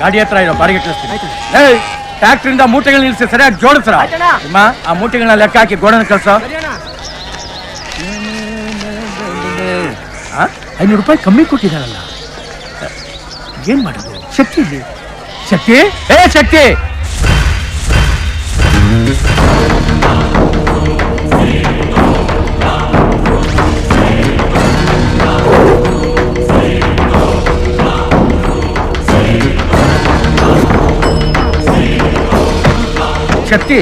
ಗಾಡಿ ಹತ್ರ ಇರೋ ಬಾಡಿಗೆ ಕಳಿಸ್ತೀನಿ. ಏಯ್ ಟ್ಯಾಕ್ಟ್ರಿಂದ ಮೂಟೆಗಳು ನಿಲ್ಸಿ ಸರಿಯಾಗಿ ಜೋಡಿಸ್ರ? ಆ ಮೂಟೆಗಳನ್ನ ಲೆಕ್ಕ ಹಾಕಿ ಗೋಡನ ಕಳ್ಸೋ? ಐನೂರು ರೂಪಾಯಿ ಕಮ್ಮಿ ಕೊಟ್ಟಿದ್ದಾರಲ್ಲ. ಏನ್ ಮಾಡೋದು ಶಕ್ತಿ ಇದೆ. ಶಕ್ತಿ ಏ ಶಕ್ತಿ ಶಕ್ತಿ.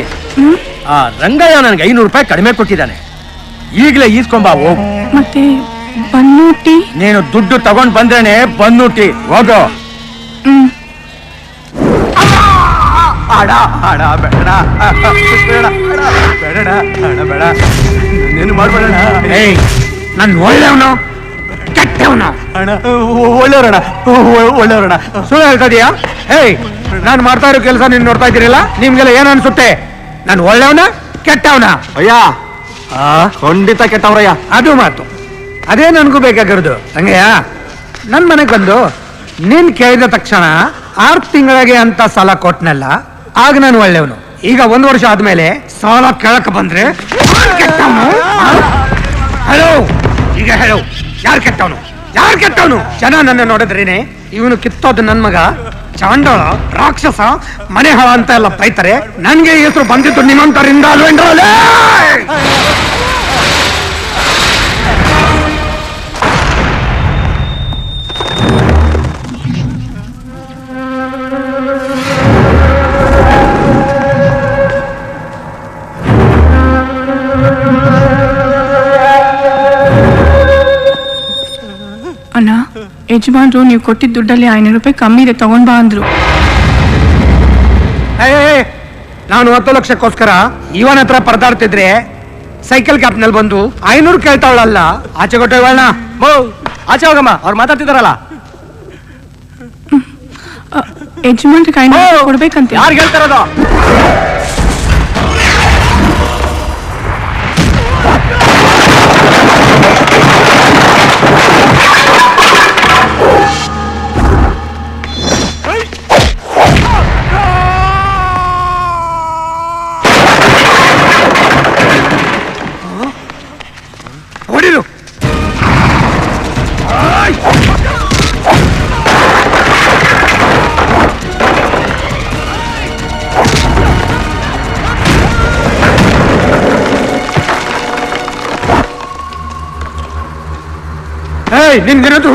ಆ ರಂಗಯ್ಯ ನನಗೆ ಐನೂರು ರೂಪಾಯಿ ಕಡಿಮೆ ಕೊಟ್ಟಿದ್ದಾನೆ. ಈಗಲೇ ಈಸ್ಕೊಂಬಾ ಹೋಗು. ಮತ್ತೆ ಬನ್ನೂಟಿ ನೀನು ದುಡ್ಡು ತಗೊಂಡ್ ಬಂದ್ರೇನೆ ಬನ್ನೂಟಿ ಹೋಗೋ. ಆಡ ಆಡ ಬೇಡ ಬೇಡ ಬೇಡ ಬೇಡ ಬೇಡ ನೀನು ಮಾಡ್ಬೇಡ ಏಯ್ ನಾನು ಒಳ್ಳೆಯವನು? ಕೆಟ್ಟವನು? ಅಣ್ಣ ಒಳ್ಳೆಯವರಣ ಒಳ್ಳೆಯವರಣ ಸುಳ್ಳು ಹೇಳ್ತಾ ಇದೀಯಾ? ಏಯ್ ನಾನು ಮಾಡ್ತಾ ಇರೋ ಕೆಲಸ ನೀನು ನೋಡ್ತಾ ಇದ್ದೀರಲ್ಲ? ನಿಮ್ಗೆಲ್ಲ ಏನ್ ಅನ್ಸುತ್ತೆ? ನಾನು ಒಳ್ಳೆಯವನ ಕೆಟ್ಟವನ? ಅಯ್ಯ. ಖಂಡಿತ ಕೆಟ್ಟವ್ರಯ್ಯ. ಅದು ಮಾತು. ಅದೇ ನನಗೂ ಬೇಕಾಗಿರೋದು. ಹಂಗೆಯ? ನನ್ನ ಮನೆಗೆ ಬಂದು ನೀನ್ ಕೇಳಿದ ತಕ್ಷಣ ಆರು ತಿಂಗಳಿಗೆ ಅಂತ ಸಾಲ ಕೊಟ್ನಲ್ಲ ಆಗ ನಾನು ಒಳ್ಳೆಯವನು. ಈಗ ಒಂದು ವರ್ಷ ಆದ್ಮೇಲೆ ಸಾಲ ಕೇಳಕ್ ಬಂದ್ರೆ ಹಲೋ? ಈಗ ಹೇಳು. ಯಾರು ಕೆಟ್ಟವನು? ಯಾರು ಕೆಟ್ಟವನು? ಜನ ನನ್ನ ನೋಡಿದ್ರೇನೆ ಇವನು ಕಿತ್ತೋದು ನನ್ನ ಮಗ. ಚಾಂಡಾಳ ರಾಕ್ಷಸ ಮನೆ ಹಾಳ ಅಂತ ಎಲ್ಲ ಬೈತಾರೆ. ನನ್ಗೆ ಹೆಸರು ಬಂದಿದ್ದು ನಿಮ್ಮಂತರಿಂದ ಅಲ್ವೇನ್ರೋ ಯಜಮಾನ್ರು ನೀವು ಕೊಟ್ಟಿದ್ದ ದುಡ್ಡಲ್ಲಿ ಐನೂರು ರೂಪಾಯಿ ಕಮ್ಮಿ ಇದೆ ತಗೊಂಡ್ ಬಾ ಅಂದ್ರು. ನಾನು ಹತ್ತು ಲಕ್ಷಕ್ಕೋಸ್ಕರ ಇವನ ಹತ್ರ ಪರದಾಡ್ತಿದ್ರೆ ಸೈಕಲ್ ಕ್ಯಾಪ್ನಲ್ಲಿ ಬಂದು ಐನೂರು ಕೇಳ್ತಾವಳಲ್ಲ. ಆಚೆ ಕೊಟ್ಟ ಓ ಆಚೆ ಹೋಗಮ್ಮ ಅವ್ರು ಮಾತಾಡ್ತಿದಾರಲ್ಲ. ಯಜಮಾನ್ರಿಗೆ ಐನೂರು ಕೊಡ್ಬೇಕಂತ. ಯಾರು ಹೇಳ್ತಾರದು ಏಯ್ ನಿನ್ಗೇನಾದ್ರು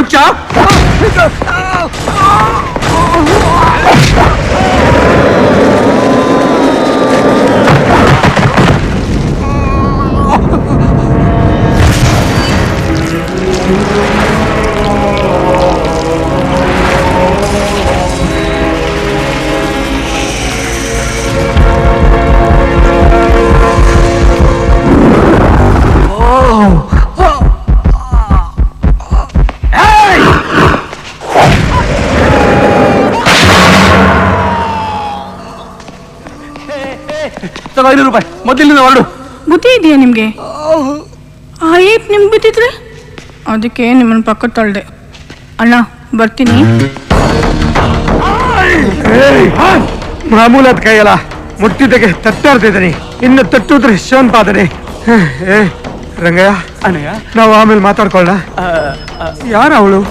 ತಗೋ ಐನೂರು ರೂಪಾಯಿ. ಮೊದಲಿಂದ ಹೊರಡು. ಬುದ್ಧಿ ಇದೆಯಾ ನಿಮ್ಗೆ? ಆಯ್ತು ನಿಮ್ಗೆ ಬಿದ್ದಿದ್ರೆ ಅದಕ್ಕೆ ನಿಮ್ಮನ್ನ ಪಕ್ಕ ತಳ್ದೆ. ಅಣ್ಣ ಬರ್ತೀನಿ. ಮಾಮೂಲಾದ ಕೈಯಲ್ಲ. ಮುಟ್ಟಿದ್ದಕ್ಕೆ ತಟ್ಟಾಡ್ತಿದ್ದೀನಿ ಇನ್ನು ತಟ್ಟುದ್ರೆ ಶಿವನ್ಪಾದನೆ ಏ ರಂಗಯ್ಯ. ಅಣ್ಣಯ್ಯ ನಾವು ಆಮೇಲೆ ಮಾತಾಡ್ಕೊಳ್ಳ ಯಾರ ಅವಳು?